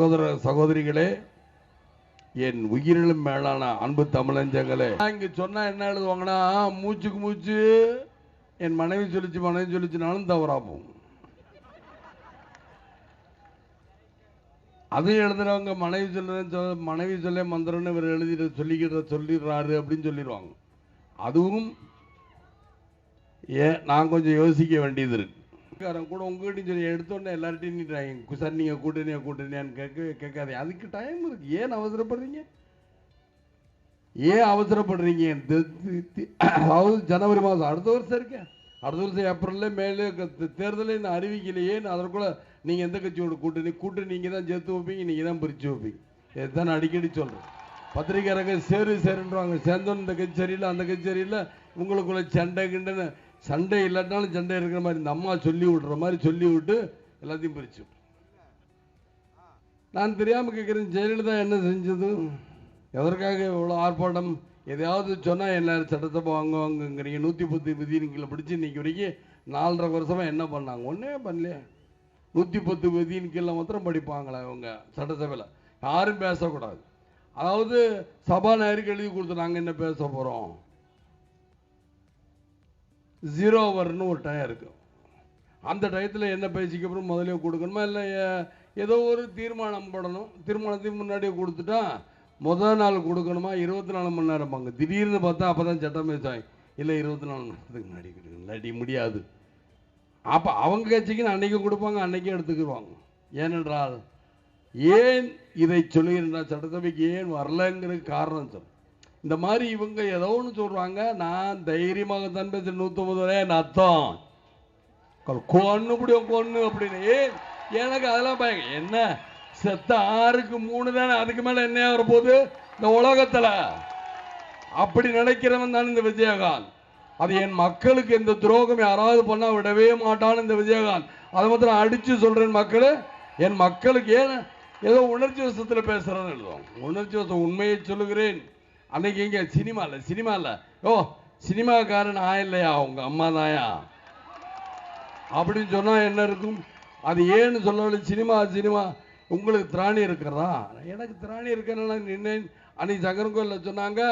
சகோதர சகோதரிகளே என் உயிரிலும் மேலான அன்பு தமிழஞ்சங்களே. இங்க சொன்னா என்ன எழுதுவாங்கன்னா மூச்சுக்கு மூச்சு என் மனைவி சொல்லிச்சு மனைவி சொல்லிச்சுனாலும் தவறா போகும். அதையும் எழுதுறவங்க மனைவி சொல்லுறேன் சொல் மனைவி சொல்ல மந்திரம்னு இவர் எழுதிட்டு சொல்லிக்கிற சொல்லிடுறாரு அப்படின்னு சொல்லிடுவாங்க. அதுவும் ஏ நான் கொஞ்சம் யோசிக்க வேண்டியது இருக்கு. காரன் கூட உங்ககிட்ட சொல்லி எடுத்தோடனே எல்லார்ட்டையும் நீ சார் நீங்க கூட்டணியா கூட்டணியான்னு கேட்க கேட்காதே. அதுக்கு டைம் இருக்கு. ஏன் அவசரப்படுறீங்க? ஏன் அவசரப்படுறீங்க? அதாவது ஜனவரி மாதம் அடுத்த வருஷம் இருக்கேன் அடுத்த வருஷம் ஏப்ரல்ல மேலே தேர்தலே நான் அறிவிக்கலையே அதற்குள்ள நீங்க எந்த கட்சியோட கூட்டணி? கூட்டணி நீங்க தான் சேர்த்து வைப்பீங்க நீங்க தான் பிரிச்சு வைப்பீங்க. இதுதான் அடிக்கடி சொல்றேன். பத்திரிக்கையாளங்க சேரு சேருன்றாங்க. சேர்ந்தோன்னு இந்த கட்சி சரியில்லை அந்த கட்சி சரியில்லை. உங்களுக்குள்ள சண்டை கிண்டன்னு சண்டை இல்லாட்டாலும் சண்டை இருக்கிற மாதிரி இந்த அம்மா சொல்லி விடுற மாதிரி சொல்லி விட்டு எல்லாத்தையும் பிரிச்சு. நான் தெரியாம கேட்கிறேன் ஜெயலலிதா என்ன செஞ்சது? எதற்காக இவ்வளோ ஆர்ப்பாட்டம்? எதையாவது சொன்னா என்ன சட்டத்தை வாங்குவாங்கங்கிறீங்க நூற்றி பத்து விதிகளை பிடிச்சி இன்னைக்கு வரைக்கும் நாலரை வருஷமா என்ன பண்ணாங்க? ஒன்றே பண்ணலையே. நூற்றி பத்து விதியின் கீழே மாத்திரம் படிப்பாங்களா இவங்க சட்டசபையில்? யாரும் பேசக்கூடாது. அதாவது சபாநாயகருக்கு எழுதி கொடுத்து நாங்கள் என்ன பேச போகிறோம் ஜீரோ அவர்னு ஒரு டயம் இருக்கும் அந்த டயத்தில் என்ன பயிற்சிக்கு அப்புறம் முதலே கொடுக்கணுமா? இல்லை ஏதோ ஒரு தீர்மானம் போடணும். தீர்மானத்தையும் முன்னாடியே கொடுத்துட்டா முதல் நாள் கொடுக்கணுமா? இருபத்தி நாலு மணி நேரம் பாங்க. திடீர்னு பார்த்தா அப்போ தான் சட்டம் பேசுவாங்க இல்லை இருபத்தி நாலு மணி நேரத்துக்கு முன்னாடி இல்லாட்டி முடியாது. அப்போ அவங்க கட்சிக்கு அன்னைக்கு கொடுப்பாங்க அன்னைக்கே எடுத்துக்கிடுவாங்க ஏனென்றால் ஏன் இதை சொல்லுகிறேன் சட்டசபைக்கு ஏன் வரலங்கிற காரணம் சொல் இந்த மாதிரி இவங்க ஏதோ ஒன்று சொல்றாங்க. நான் தைரியமாக தான் பேச நூற்றம்பது வரை என் அர்த்தம். கொன்னு முடியும் கொன்னு அப்படின்னு. எனக்கு அதெல்லாம் பயம். என்ன? செத்த ஆறுக்கு மூணு தானே? அதுக்கு மேல என்ன வர போகுது? இந்த உலகத்துல. அப்படி நினைக்கிறவன் தான் இந்த விஜயகாந்த். அது என் மக்களுக்கு எந்த துரோகம் யாராவது பண்ணா விடவே மாட்டான்னு இந்த விஜயகாந்த். அதை மாத்திரம் அடிச்சு சொல்றேன் மக்கள். என் மக்களுக்கு ஏன்? ஏதோ உணர்ச்சி வசத்தில் பேசுகிறேன்னு எழுதுவோம் உணர்ச்சி வசம் உண்மையை சொல்லுகிறேன். அன்னைக்கு இங்க சினிமா சினிமால. ஓ சினிமாக்காரன் ஆ இல்லையா? உங்க அம்மா தாயா? அப்படின்னு சொன்னா என்ன இருக்கும்? அது ஏன்னு சொல்லவில்லை. Cinema cinema. உங்களுக்கு திராணி இருக்கிறதா? எனக்கு திராணி இருக்கிறனால நின்னேன் அன்னைக்கு சங்கரங்கோயில்ல சொன்னாங்க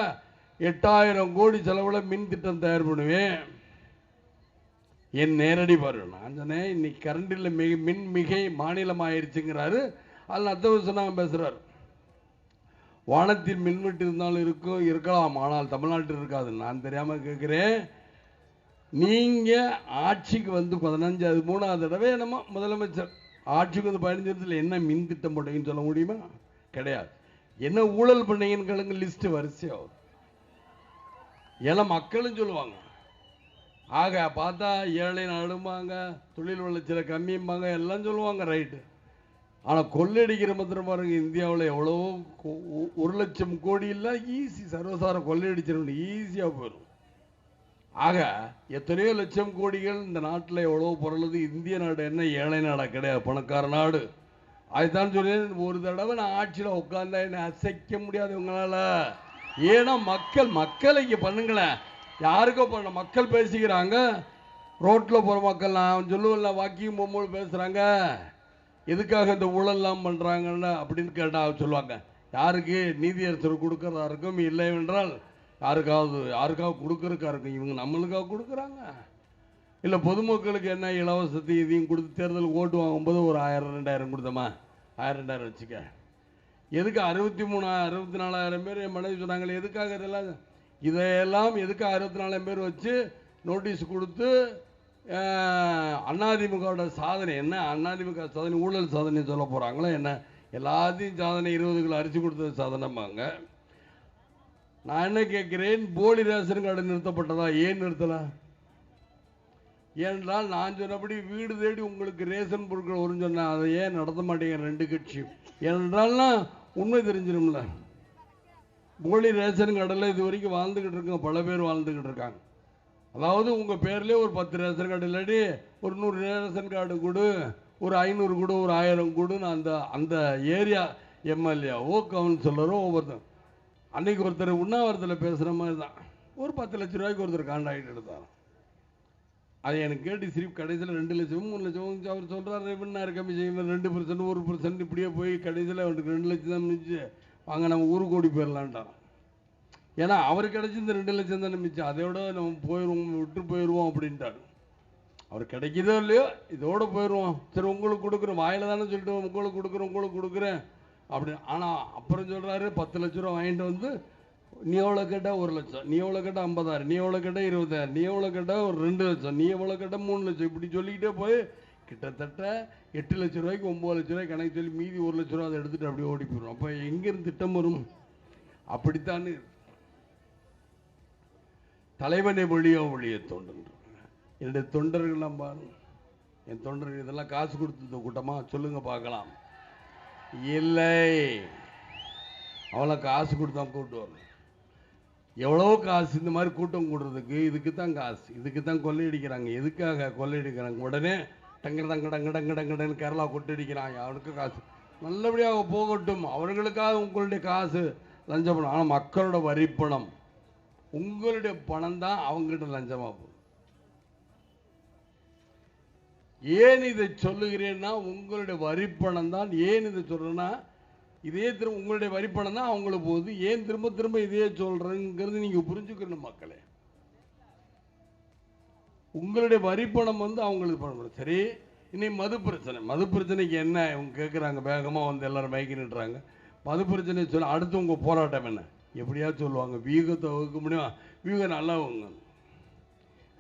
எட்டாயிரம் கோடி செலவுல மின் திட்டம் தயார் பண்ணுவேன். என் நேரடி பாரு நான் சொன்னேன் இன்னைக்கு கரண்டில் மிக மின் மிகை மாநிலம் ஆயிருச்சுங்கிறாரு அதில் அத்தவர் சொன்னாங்க பேசுறாரு. வானத்தில் மின்வெட்டு இருந்தாலும் இருக்கும் இருக்கலாம். ஆனால் தமிழ்நாட்டில் இருக்காது. நான் தெரியாம கேட்குறேன். நீங்க ஆட்சிக்கு வந்து பதினஞ்சாவது மூணாவது தடவை நம்ம முதலமைச்சர் ஆட்சிக்கு வந்து பதினஞ்சு என்ன மின் திட்டம் போட்டீங்கன்னு சொல்ல முடியுமா? கிடையாது. என்ன ஊழல் பண்ணீங்கன்னு கேளுங்க லிஸ்ட் வரிசையாகும் ஏன்னா மக்களும் சொல்லுவாங்க. ஆக பார்த்தா ஏழை நடும்பாங்க தொழில் வளர்ச்சியில் கம்மியும்பாங்க எல்லாம் சொல்லுவாங்க ரைட்டு ஆனால் கொள்ளையடிக்கிற மாத்திரம் பாருங்க இந்தியாவில் எவ்வளோ ஒ- ஒரு லட்சம் கோடி ஈஸி சர்வசார கொள்ளையடிச்சிட ஈஸியாக போயிடும் ஆக எத்தனையோ லட்சம் கோடிகள் இந்த நாட்டில் எவ்வளோ பொருளுது இந்திய நாடு என்ன ஏழை நாடாக கிடையாது பணக்கார நாடு. அதுதான் சொல்றேன் ஒரு தடவை நான் ஆட்சியில் உட்காந்தா என்னை அசைக்க முடியாது இவங்களால ஏன்னா மக்கள் மக்களை இங்கே பண்ணுங்களேன். யாருக்கோ பண்ண மக்கள் பேசிக்கிறாங்க. ரோட்டில் போகிற மக்கள் நான் சொல்லுவேன்ல வாக்கிங் போகும்போது பேசுகிறாங்க எதுக்காக இந்த ஊழல்லாம் பண்ணுறாங்கன்னு அப்படின்னு கேட்டால் சொல்லுவாங்க. யாருக்கு? நீதியரசர் கொடுக்கறதா இருக்கும். இல்லை என்றால் யாருக்காவது யாருக்காவது கொடுக்கறதுக்கா இருக்கும். இவங்க நம்மளுக்காக கொடுக்குறாங்க. இல்லை பொதுமக்களுக்கு என்ன இலவசத்தை இதையும் கொடுத்து தேர்தல் ஓட்டு வாங்கும்போது ஒரு ஆயிரம் ரெண்டாயிரம் கொடுத்தோமா? ஆயிரம் ரெண்டாயிரம் வச்சுக்க. எதுக்கு அறுபத்தி மூணு அறுபத்தி நாலாயிரம் பேர் என் மனைவி சொன்னாங்களே எதுக்காக இதெல்லாம்? இதையெல்லாம் எதுக்கு அறுபத்தி நாலாயிரம் பேர் வச்சு நோட்டீஸ் கொடுத்து அண்ணாதிமுகவோட அதிமுகவோட சாதனை என்ன? அண்ணாதிமுக சாதனை ஊழல் சாதனை சொல்ல போகிறாங்களோ என்ன? எல்லாத்தையும் சாதனை இருபது கிலோ அரிசி கொடுத்தது சாதனைமாங்க. நான் என்ன கேட்குறேன்? போலி ரேஷன் கார்டு நிறுத்தப்பட்டதா? ஏன் நிறுத்தலை? ஏனென்றால் நான் சொன்னபடி வீடு தேடி உங்களுக்கு ரேஷன் பொருட்கள் வரும்னு சொன்னேன் அதை ஏன் நடத்த மாட்டேங்க ரெண்டு கட்சியும் ஏனென்றால்னா உண்மை தெரிஞ்சிடும்ல போலி ரேஷன் கார்டில் இது வரைக்கும் வாழ்ந்துக்கிட்டு இருக்காங்க. பல பேர் வாழ்ந்துக்கிட்டு இருக்காங்க. அதாவது உங்கள் பேர்லேயே ஒரு பத்து ரேஷன் கார்டு இல்லாட்டி ஒரு நூறு ரேஷன் கார்டு கொடு ஒரு ஐநூறு கொடு ஒரு ஆயிரம் கொடுன்னு அந்த அந்த ஏரியா எம்எல்ஏவோ கவுன்சிலரோ ஒவ்வொருத்தர். அன்னைக்கு ஒருத்தர் உண்ணாவிரத்தில் பேசுகிற மாதிரி தான். ஒரு பத்து லட்ச ரூபாய்க்கு ஒருத்தர் காண்டாக்ட் எடுத்தார். அதை எனக்கு கேட்டு சிரிப்பு கடைசியில் ரெண்டு லட்சமும் மூணு லட்சமும் அவர் சொல்கிறார் இவனார் கம்மி செய்யும் ரெண்டு பர்சன்ட் ஒரு பர்சன்ட் இப்படியே போய் கடைசியில் அவனுக்கு ரெண்டு லட்சம் தான் மிச்சு வாங்க நம்ம ஊருக்கு ஓடி போயிடலான்ட்டான் ஏன்னா அவர் கிடைச்சிருந்த ரெண்டு லட்சம் தானே மிச்சம். அதோட நம்ம போயிடுவோம் விட்டு போயிடுவோம் அப்படின்ட்டாரு அவர் கிடைக்குதோ இல்லையோ இதோட போயிடுவோம் சரி உங்களுக்கு கொடுக்குறோம். வாயில தானே சொல்லிட்டு உங்களுக்கு கொடுக்குறேன் உங்களுக்கு கொடுக்குறேன். அப்படி ஆனால் அப்புறம் சொல்கிறாரு பத்து லட்ச ரூபா வாங்கிட்டு வந்து நீ எவ்வளோ கேட்டால் ஒரு லட்சம் நீ எவ்வளோ கேட்டால் ஐம்பதாயிரம் நீ எவ்வளோ கேட்டால் இருபதாயிரம் நீ எவ்வளோ கேட்டால் ஒரு ரெண்டு லட்சம் நீ எவ்வளோ கேட்டால் மூணு லட்சம் இப்படி சொல்லிக்கிட்டே போய் கிட்டத்தட்ட எட்டு லட்ச ரூபாய்க்கு ஒம்பது லட்ச ரூபாய் கணக்கு சொல்லி மீதி ஒரு லட்ச ரூபா அதை எடுத்துட்டு அப்படியே ஓடி போயிடும் அப்போ எங்கேருந்து திட்டம் வரும்? அப்படித்தான் தலைவனை ஒழியோ ஒழிய தொண்டர் என்னுடைய தொண்டர்கள்லாம் பாருங்க என் தொண்டர்கள் இதெல்லாம் காசு கொடுத்து கூட்டமாக சொல்லுங்க பார்க்கலாம். இல்லை. அவ்வளோ காசு கொடுத்தா கூப்பிட்டு வரணும். எவ்வளோ காசு இந்த மாதிரி கூட்டம் கூடுறதுக்கு இதுக்கு தான் காசு. இதுக்கு தான் கொள்ளையடிக்கிறாங்க எதுக்காக கொள்ளையடிக்கிறாங்க உடனே டங்க டங்க டங்க டங்க டங்கடன்னு கேரளா கொட்டடிக்கிறாங்க அவனுக்கு காசு. நல்லபடியாக போகட்டும். அவர்களுக்காக உங்களுடைய காசு லஞ்சம் பணம் ஆனால் மக்களோட வரிப்பணம். உங்களுடைய பணம் தான் அவங்ககிட்ட லஞ்சமாக போகுது. ஏன் இதை சொல்லுகிறேன்னா உங்களுடைய வரிப்பணம் தான் ஏன் இதை சொல்றேன்னா இதே திரும்ப உங்களுடைய வரிப்பணம் தான் அவங்களுக்கு போகுது. ஏன் திரும்ப திரும்ப இதே சொல்றேங்கிறது நீங்க புரிஞ்சுக்கணும் மக்களே. உங்களுடைய வரிப்பணம் வந்து அவங்களுக்கு பண்ணணும் சரி இன்னைக்கு மது பிரச்சனை. மது பிரச்சனைக்கு என்ன? இவங்க கேட்குறாங்க வேகமாக வந்து எல்லாரும் மைக்கு நிட்டுறாங்க மது பிரச்சனை சொல்ல அடுத்து உங்க போராட்டம் என்ன? எப்படியா சொல்லுவாங்க? வீகத்தை வகுக்க முடியும்? வீகம் நல்லா அவங்க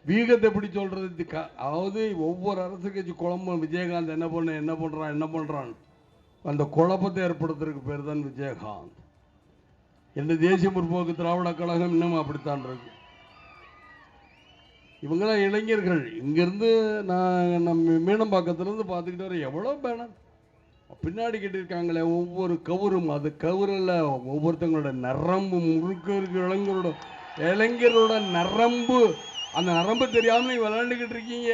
வீகத்தை எப்படி சொல்றது? க- அதாவது ஒவ்வொரு அரசு கட்சி குழம்பும் விஜயகாந்த் என்ன பண்ண என்ன பண்றான் என்ன பண்றான் அந்த குழப்பத்தை ஏற்படுத்துறதுக்கு பேர் தான் விஜயகாந்த். எந்த தேசிய முற்போக்கு திராவிட கழகம் இன்னும் அப்படித்தான் இருக்கு. இவங்களாம் இளைஞர்கள். இங்கேருந்து நான் நம்ம மீனம்பாக்கத்துலேருந்து பார்த்துக்கிட்டு வர எவ்வளோ பேனர்? பின்னாடி கட்டியிருக்காங்களே ஒவ்வொரு கவுரும் அது கவுரில் ஒவ்வொருத்தங்களோட நரம்பு முறுக்கு இளைஞரோட இளைஞரோட நரம்பு. அந்த நரம்பு தெரியாம நீங்க விளையாண்டுக்கிட்டு இருக்கீங்க.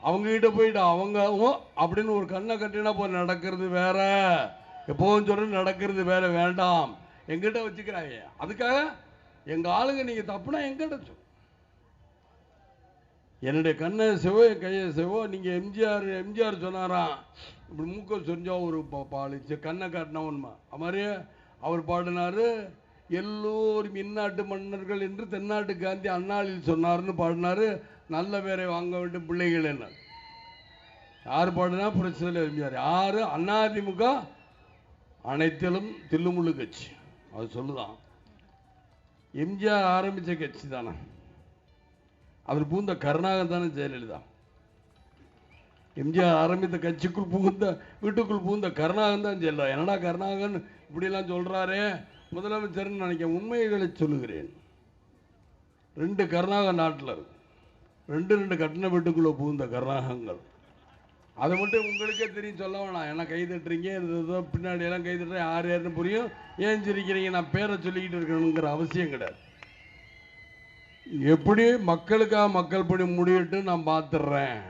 அவங்க கிட்ட போயிட்டு அவங்க அப்படின்னு ஒரு கண்ணை கட்டினா போய் நடக்கிறது வேற. எப்போவும் சொல்ல நடக்கிறது வேற வேண்டாம். எங்கிட்ட வச்சுக்கிறாங்க அதுக்காக எங்க ஆளுங்க நீங்க தப்புனா எங்கிட்ட சொல். என்னுடைய கண்ணை செவோ என் கையை செவோ நீங்க எம்ஜிஆர் எம்ஜிஆர் சொன்னாராம். இப்படி மூக்க சொரிஞ்சா ஒரு பா- பாலிச்சு கண்ணை காட்டினா அது மாதிரி அவர் பாடினாரு எல்லோரும் இந்நாட்டு மன்னர்கள் என்று தென்னாட்டு காந்தி அண்ணாளில் சொன்னார்னு பாடினாரு. நல்ல பேரை வாங்க வேண்டும் பிள்ளைகள் என்ன யார் பாடினா பிரச்சனை எம்ஜிஆர். யாரு? அதிமுக அனைத்திலும் தில்லுமுள்ளு கட்சி. அது சொல்லுதான். எம்ஜிஆர் ஆரம்பிச்ச கட்சி தானே. அவர் பூந்த கருணாகர் தானே ஜெயலலிதா. எம்ஜிஆர் ஆரம்பித்த கட்சிக்குள் புகுந்த வீட்டுக்குள் புகுந்த கருணாகன் தான் செல்ல என்னடா கருணாகன் இப்படிலாம் சொல்றாரே? முதலமைச்சர்னு நினைக்க உண்மைகளை சொல்லுகிறேன். ரெண்டு கருணாகன் நாட்டில் ரெண்டு ரெண்டு கட்டின வீட்டுக்குள்ளே புகுந்த கருணாகங்கள் அதை மட்டும் உங்களுக்கே தெரியும் சொல்ல வேணாம். என்ன கை தட்டுறீங்க? இது பின்னாடி எல்லாம் கை தட்டுறேன். யார் யாருன்னு புரியும்? ஏன் சிரிக்கிறீங்க? நான் பேரை சொல்லிக்கிட்டு இருக்கணுங்கிற அவசியம் கிடையாது. எப்படி மக்களுக்காக மக்கள் படி முடிவிட்டு நான் பார்த்துடுறேன்.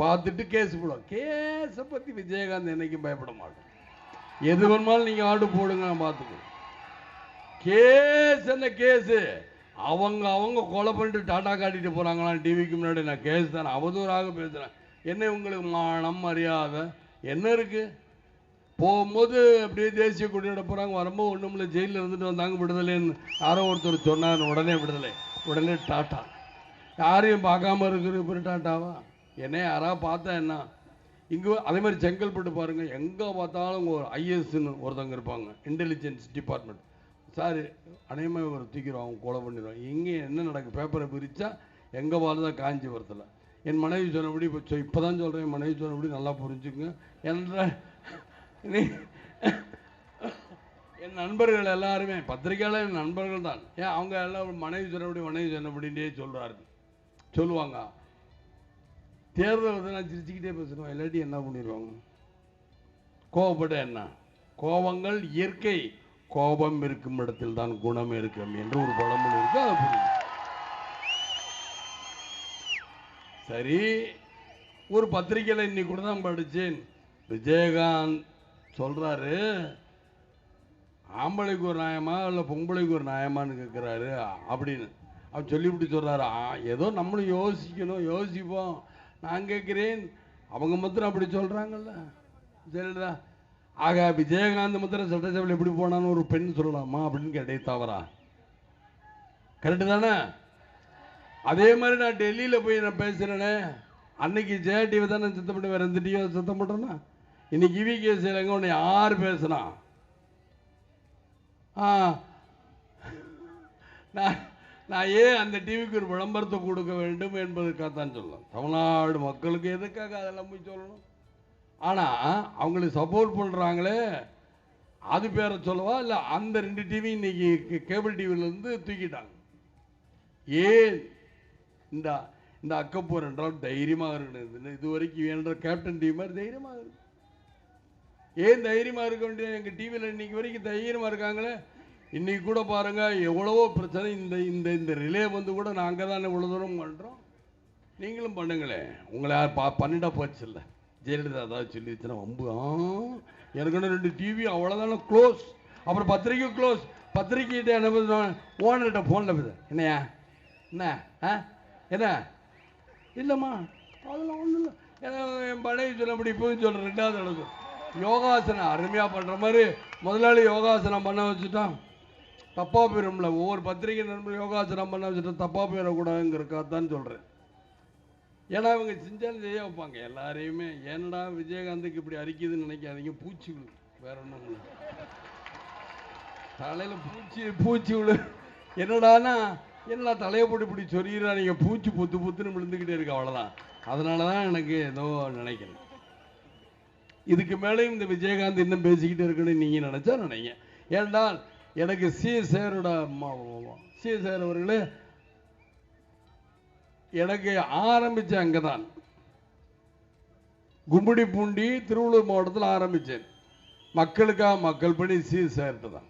பார்த்துட்டு கேஸ் போடுவோம் கேஸை பற்றி விஜயகாந்த் என்னைக்கும் பயப்பட மாட்டோம் எது வேணுமாலும் நீங்கள் ஆடு போடுங்க நான் பார்த்துக்குவோம் கேஸ் என்ன கேஸு? அவங்க அவங்க கொலை பண்ணிட்டு டாட்டா காட்டிட்டு போகிறாங்களாம் டிவிக்கு முன்னாடி நான் கேஸ் தானே அவதூறாக பேசுகிறேன் என்ன உங்களுக்கு மானம் மரியாதை? என்ன இருக்கு? போகும்போது அப்படியே தேசிய கொடியோட போகிறாங்க வரும்போது ஒன்றும் இல்லை ஜெயிலில் இருந்துட்டு வந்தாங்க விடுதலைன்னு. யாரோ ஒருத்தர் சொன்னார் உடனே விடுதலை. உடனே டாட்டா யாரையும் பார்க்காம இருக்கிற பேர் டாட்டாவா என்ன யாராவது பார்த்தா என்ன? இங்கே அதே மாதிரி செங்கல்பட்டு பாருங்கள் எங்கே பார்த்தாலும் ஒரு ஐஎஸ்ன்னு ஒருத்தவங்க இருப்பாங்க. இன்டெலிஜென்ஸ் டிபார்ட்மெண்ட் சார் அநேகமாக ஒரு தூக்கிடும் அவங்க கொலை பண்ணிடுவோம் இங்கே என்ன நடக்கும் பேப்பரை பிரித்தா எங்கே பார்த்தா காஞ்சிபுரத்தில் என் மனைவி சொன்னபடி இப்போ இப்போ தான் சொல்கிறேன் என் மனைவி சொன்னபடி நல்லா புரிஞ்சுக்குங்க. என்ற நீ என் நண்பர்கள் எல்லாருமே பத்திரிக்கையாளர் என் நண்பர்கள் தான். ஏன் அவங்க எல்லாம் மனைவி சொன்னபடி மனைவி சொன்னபடின்றே சொல்கிறாரு சொல்லுவாங்க. தேர்தல் வந்து நான் சிரிச்சுக்கிட்டே பேசணும் இல்லாட்டி என்ன பண்ணிடுவாங்க? கோபப்பட என்ன? கோபங்கள் இயற்கை. கோபம் இருக்கும் இடத்தில் தான் குணம் இருக்கும் என்று ஒரு பழமொழி இருக்கு அதை புரியும் சரி ஒரு பத்திரிகையில் இன்னைக்கு கூட தான் படிச்சேன். விஜயகாந்த் சொல்றாரு ஆம்பளைக்கு ஒரு நியாயமா இல்லை பொம்பளைக்கு ஒரு நியாயமான்னு கேட்குறாரு அப்படின்னு. அவர் சொல்லிவிட்டு சொல்றாரு ஏதோ நம்மளும் யோசிக்கணும் யோசிப்போம். நான் கேட்கிறேன். அவங்க மாத்திரம் அப்படி சொல்றாங்கல்ல. ஜெயலலிதா ஆக விஜயகாந்த் மாத்திரம் சட்டசபையில் எப்படி போனான்னு ஒரு பெண் சொல்லலாமா அப்படின்னு கேட்டே தவறா. கரெக்டு தானே? அதே மாதிரி நான் டெல்லியில போய் நான் பேசுகிறேனே அன்னைக்கு ஜெயா டிவி தானே சத்தம் பண்ணி வேற எந்த டிவி சத்தம் பண்றேன்னா? இன்னைக்கு இவி கே எங்க உன்னை யார் பேசுனா? ஆ. நான் நான் ஏன் அந்த டிவிக்கு ஒரு விளம்பரத்தை கொடுக்க வேண்டும் என்பதற்காகத்தான் சொல்லலாம். தமிழ்நாடு மக்களுக்கு எதுக்காக அதெல்லாம் போய் சொல்லணும்? ஆனால் அவங்களுக்கு சப்போர்ட் பண்ணுறாங்களே அது பேரை சொல்லவா? இல்லை அந்த ரெண்டு டிவி இன்னைக்கு கேபிள் டிவிலேருந்து தூக்கிட்டாங்க. ஏன் இந்த இந்த அக்கப்பூர் என்றால் தைரியமாக இருக்கணும். இது வரைக்கும் என்ற கேப்டன் டிவி மாதிரி தைரியமாக இருக்கு. ஏன் தைரியமாக இருக்க வேண்டிய எங்கள் டிவியில் இன்னைக்கு வரைக்கும் தைரியமாக இருக்காங்களே? இன்னைக்கு கூட பாருங்க எவ்வளவோ பிரச்சனை. இந்த இந்த இந்த ரிலே வந்து கூட நாங்கள் தானே இவ்வளோ தூரம் பண்ணுறோம் நீங்களும் பண்ணுங்களேன் உங்களை யார் பா பண்ணிட்டா போச்சு இல்லை. ஜெயலலிதா ஏதாவது சொல்லி வச்சுனா வம்பு. ஆ? எனக்கு ரெண்டு டிவி அவ்வளோதானே க்ளோஸ் அப்புறம் பத்திரிக்கை க்ளோஸ் பத்திரிக்கைகிட்ட என்ன ஓனர்கிட்ட ஃபோனில் பேச. என்னையா என்ன? ஆ? என்ன? இல்லைம்மா. அதெல்லாம் ஒன்றும் இல்லை. ஏன்னா என் பழைய சொல்லப்படி இப்போவும் சொல்கிறேன் ரெண்டாவது அளவுக்கு யோகாசனம் அருமையாக பண்ணுற மாதிரி முதலாளி யோகாசனம் பண்ண வச்சுட்டான் தப்பாக போயிடும்ல ஒவ்வொரு பத்திரிகை நண்பர் யோகாசனம் பண்ண வச்சுட்டு தப்பாக போயிடக்கூடாதுங்கிறக்காதான் சொல்கிறேன் ஏன்னா இவங்க செஞ்சாலும் செய்ய வைப்பாங்க. எல்லாரையுமே ஏன்டா விஜயகாந்துக்கு இப்படி அரிக்குதுன்னு நினைக்காதீங்க. பூச்சி விழு. வேற ஒன்றும் இல்லை தலையில் பூச்சி பூச்சி விழு. என்னடானா என்னடா தலையை போட்டு இப்படி சொல்லிடுறா நீங்கள் பூச்சி பொத்து பொத்துன்னு விழுந்துக்கிட்டே இருக்கு அவ்வளோதான் அதனால தான் எனக்கு ஏதோ நினைக்கிறேன் இதுக்கு மேலேயும் இந்த விஜயகாந்த் இன்னும் பேசிக்கிட்டு இருக்குன்னு நீங்கள் நினச்சா நினைங்க. ஏன்டால் எனக்கு சி சேரோட சி சேர் அவர்களே எனக்கு ஆரம்பித்தேன் அங்கே தான் கும்மிடி பூண்டி திருவள்ளூர் மாவட்டத்தில் ஆரம்பித்தேன் மக்களுக்காக மக்கள் பணி சி சேர்த்து தான்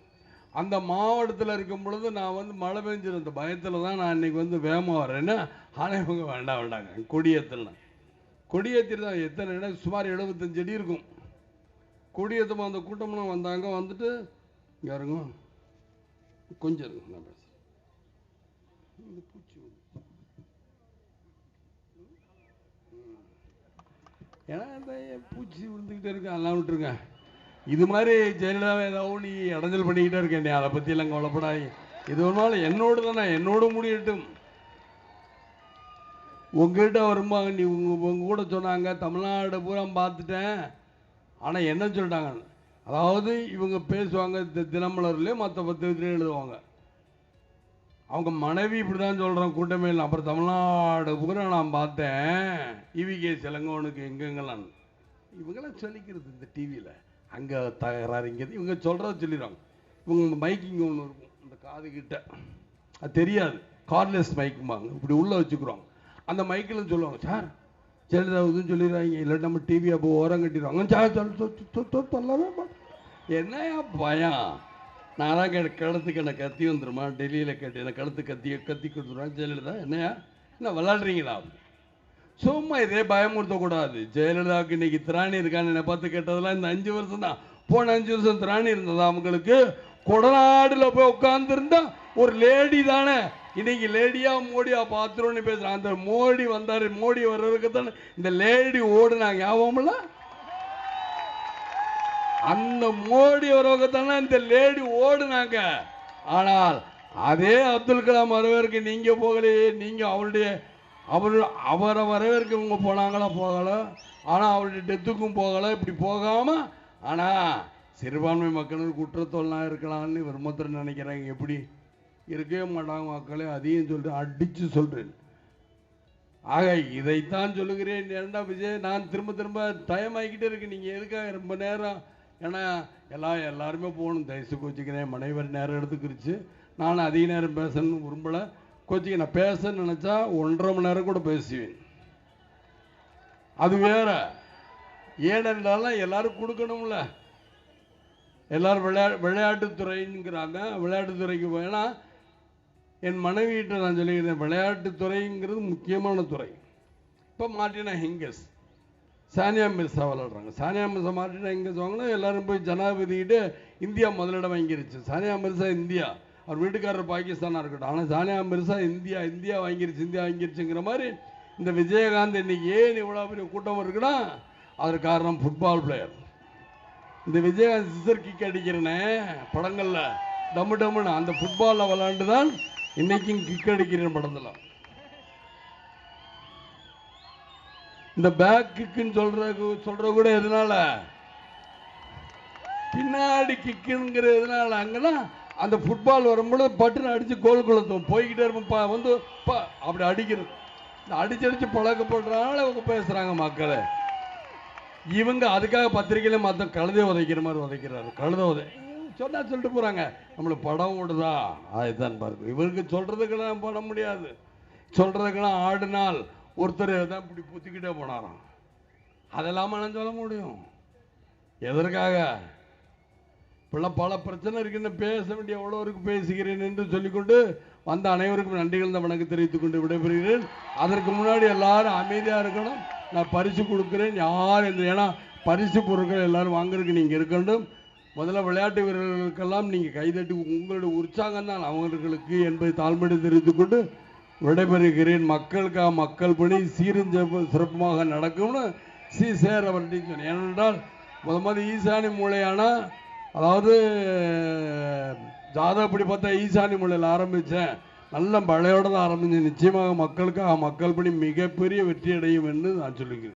அந்த மாவட்டத்தில் இருக்கும் பொழுது நான் வந்து மழை பெஞ்சிருந்த பயத்தில் தான் நான் இன்றைக்கி வந்து வேகமாக வரேன்னா ஆனால் இவங்க வேண்டாம் வேண்டாங்க. கொடியத்தில் கொடியத்தில் தான் எத்தனை இடம்? சுமார் எழுபத்தஞ்சு அடி இருக்கும். கொடியேற்றமாக அந்த கூட்டம்லாம் வந்தாங்க. வந்துட்டு இங்கே இருக்கும் கொஞ்சம் இருங்க நான் பேசுகிறேன் இந்த பூச்சி ஏன்னா இந்த பூச்சி விழுந்துக்கிட்டே இருக்கு எல்லாம் விட்டுருங்க. இது மாதிரி ஜெயலலிதாவை ஏதாவது நீ இடைஞ்சல் பண்ணிக்கிட்டே இருக்கேன் நீ அதை பத்தி எல்லாம் கவலைப்படாது இது ஒரு நாள் என்னோடு தானே என்னோடு முடியட்டும். உங்ககிட்ட வரும்போது நீ உங்க உங்க கூட சொன்னாங்க தமிழ்நாடு பூரா பார்த்துட்டேன். ஆனால் என்ன சொல்லிட்டாங்க அதாவது இவங்க பேசுவாங்க தி- மற்ற பத்திரிகையிலையும் எழுதுவாங்க. அவங்க மனைவி இப்படிதான் சொல்றான் கூட்டமே இல்லை. அப்புறம் தமிழ்நாடு பூரா நான் பார்த்தேன். இவிகே சிலங்கோனுக்கு எங்கெங்கெல்லாம். இவங்கெல்லாம் சொல்லிக்கிறது இந்த டிவியில் அங்கே தகராறுங்கிறது இவங்க சொல்கிறத சொல்லிடுவாங்க இவங்க மைக்கிங் ஒன்று இருக்கும். அந்த காது கிட்ட. அது தெரியாது. கார்ட்லெஸ் மைக்கும்பாங்க இப்படி உள்ளே வச்சுக்கிறோம். அந்த மைக்கில் சொல்லுவாங்க சார் ஜெயலலிதா சொல்லிடுறாங்க இல்லை நம்ம டிவி அப்போ ஓரம் கட்டிடுவாங்க சொல் சொல்லவே மாட்டேன் என்னையா பயம்? நான் தான் கழுத்துக்கு என்ன கத்தி வந்துருமா? டெல்லியில் கேட்டு என்ன கழுத்து கத்தி கத்தி கொடுத்துருவாங்க ஜெயலலிதா என்னையா? என்ன விளாடுறீங்களா? சும்மா இதே பயமுறுத்தக்கூடாது. ஜெயலலிதாவுக்கு இன்னைக்கு திராணி இருக்கான்னு என்னை பார்த்து கேட்டதெல்லாம் இந்த அஞ்சு வருஷம் தான் போன அஞ்சு வருஷம் திராணி இருந்ததா அவங்களுக்கு? கொடநாடுல போய் உட்காந்துருந்தா ஒரு லேடி தானே? இன்னைக்கு லேடியா மோடியா பாத்துருன்னு பேசுறான். அந்த மோடி வந்தாரு. மோடி வர்றதுக்கு தானே இந்த லேடி ஓடுனாங்க. ஞாபகம்ல அந்த மோடி வரவங்க தானே இந்த லேடி ஓடுனாங்க. ஆனால் அதே அப்துல் கலாம் வரவேற்க நீங்க போகலையே. நீங்க அவருடைய அவர் அவரை வரவேற்க இவங்க போனாங்களா போகல? ஆனா அவருடைய டெத்துக்கும் போகல. இப்படி போகாம ஆனா சிறுபான்மை மக்களுக்கு குற்றத்தொல்லாம் இருக்கலாம்னு விரும்பத்தில் நினைக்கிறாங்க. எப்படி? இருக்கவே மாட்டாங்க மக்களே அதையும் சொல்கிறேன் அடிச்சு சொல்கிறேன் ஆக இதைத்தான் சொல்லுகிறேன் ஏன்டா விஜய் நான் திரும்ப திரும்ப டைம் ஆகிக்கிட்டே இருக்கு. நீங்கள் எதுக்காக ரொம்ப நேரம்? ஏன்னா எல்லாம் எல்லாருமே போகணும். தயசு கோச்சிக்கிறேன் மனைவர் நேரம் எடுத்துக்கிருச்சு. நான் அதிக நேரம் பேசணும்னு விரும்பலை. கோச்சிக்க நான் பேசன்னு நினச்சா ஒன்றரை மணி நேரம் கூட பேசுவேன். அது வேற. ஏனென்றாலும் எல்லாரும் கொடுக்கணும்ல. எல்லாரும் விளையா விளையாட்டுத்துறைங்கிறாங்க. விளையாட்டுத்துறைக்கு போனால் என் மனைவியிட்ட நான் சொல்லிக்கிறேன் விளையாட்டுத்துறைங்கிறது முக்கியமான துறை. இப்போ மார்டினா ஹிங்கஸ். சானியா மிர்சா விளாடுறாங்க சானியா மிர்சா மார்டினா ஹிங்கஸ் வாங்கினா எல்லாரும் போய் ஜனாதிபதிக்கிட்ட இந்தியா முதலிடம் வாங்கிருச்சு. சானியா மிர்சா இந்தியா. அவர் வீட்டுக்காரர் பாகிஸ்தானாக இருக்கட்டும். ஆனால் சானியா மிர்சா இந்தியா இந்தியா வாங்கிருச்சு இந்தியா வாங்கிருச்சுங்கிற மாதிரி இந்த விஜயகாந்த் இன்னைக்கு ஏன் இவ்வளோ பெரிய கூட்டம் இருக்குன்னா அதற்கு காரணம் ஃபுட்பால் பிளேயர் இந்த விஜயகாந்த் சிசர் கிக் அடிக்கிறனே படங்களில் டம்மு டம்முன்னு அந்த ஃபுட்பாலில் விளாண்டு தான் இன்னைக்கும் கிக் அடிக்கிறேன் படத்துல. இந்த பேக் கிக்குன்னு சொல்ற சொல்ற கூட எதனால? பின்னாடி கிக்குங்கிற எதனால? அங்கன்னா அந்த ஃபுட்பால் வரும்பொழுது பட்டுன்னு அடிச்சு கோல் குளத்தும் போய்கிட்டே இருப்போம். பா- வந்து பா அப்படி அடிக்கிறது இந்த அடிச்சு அடிச்சு பழக்கப்படுறதுனால அவங்க பேசுறாங்க மக்களை. இவங்க அதுக்காக பத்திரிக்கையில மற்ற கழுதை உதைக்கிற மாதிரி உதைக்கிறாரு. கழுதை உதை. சொன்னா சொல்லிட்டு போறாங்க. நம்மளுக்கு படம் ஓடுதா? அதுதான் பாருங்க. இவருக்கு சொல்றதுக்கெல்லாம் பண்ண முடியாது. சொல்றதுக்கெல்லாம் ஆடினால் ஒருத்தர் தான் இப்படி புத்திக்கிட்டே போனாராம். அதெல்லாம் நான் சொல்ல முடியும். எதற்காக? இப்பெல்லாம் பல பிரச்சனை இருக்குன்னு பேச வேண்டிய எவ்வளோருக்கு பேசுகிறேன் என்று சொல்லிக்கொண்டு வந்த அனைவருக்கும் நன்றிகள் இந்த வணக்கம் தெரிவித்துக் கொண்டு விடைபெறுகிறேன். அதற்கு முன்னாடி எல்லாரும் அமைதியா இருக்கணும். நான் பரிசு கொடுக்குறேன். யார் என்று ஏன்னா பரிசு பொருட்கள் எல்லாரும் வாங்குறதுக்கு நீங்க இருக்கணும். முதல்ல விளையாட்டு வீரர்களுக்கெல்லாம் நீங்கள் கைதட்டி உங்களுடைய உற்சாகம் தான் அவர்களுக்கு என்பதை தாழ்மையை தெரிந்து கொண்டு விடைபெறுகிறேன். மக்களுக்காக மக்கள் பணி சீரும் சிறப்புமாக நடக்கும்னு சி. சேர் அவர்கிட்ட சொன்னேன். ஏனென்றால் முத முதல் ஈசானி மூளையானா அதாவது ஜாதகப்படி பார்த்தா ஈசானி மூலையில் ஆரம்பித்தேன் நல்ல மழையோட தான் ஆரம்பித்தேன் நிச்சயமாக மக்களுக்காக மக்கள் பணி மிகப்பெரிய வெற்றி அடையும் என்று நான் சொல்லிக்கிறேன்